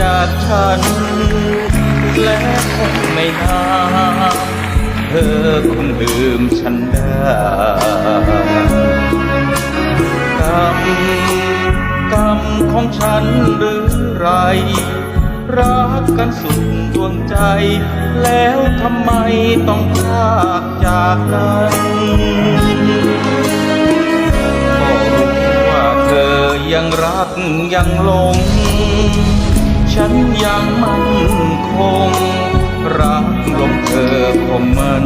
จากฉัน และคงไม่นานเธอคงลืมฉันได้กรรมกรรมของฉันหรือไร รักกันสุดดวงใจ แล้วทำไมต้องพากจากกันก็รู้ว่าเธอยังรักยังหลง ยังมั่นคง รักลงเธอคงมัน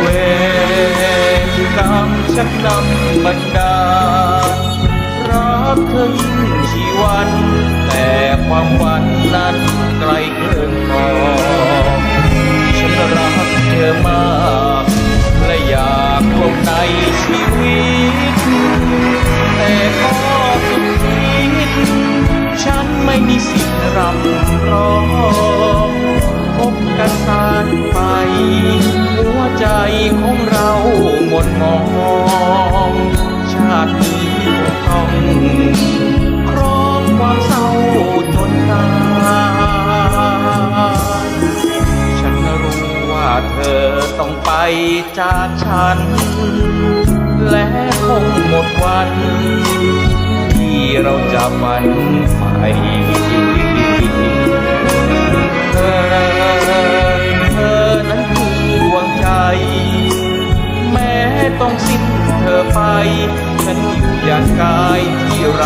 เวรกรรมชักนำบันดาลรักเธอยิ่งชีวัน แต่ความหวันนั้นไกลเกินพอฉันรักเธอมาก มอง ชาตินี้คงต้องครองความเศร้าจนตายฉันรู้ว่าเธอต้องไปจากฉัน และคงหมดวัน ที่เราจะฝันใฝ่ ต้องสิ้นเธอไป ฉันอยู่อย่างกายที่ไร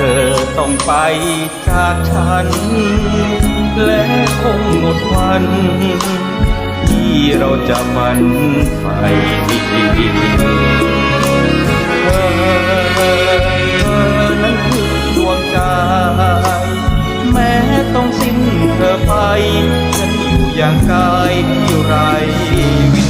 เธอต้องไปจากฉัน และคงหมดวัน ที่เราจะฝันใฝ่เธอเธอนั้นคือดวงใจ แม้ต้องสิ้นเธอไป ฉันอยู่อย่างกายที่ไรวิ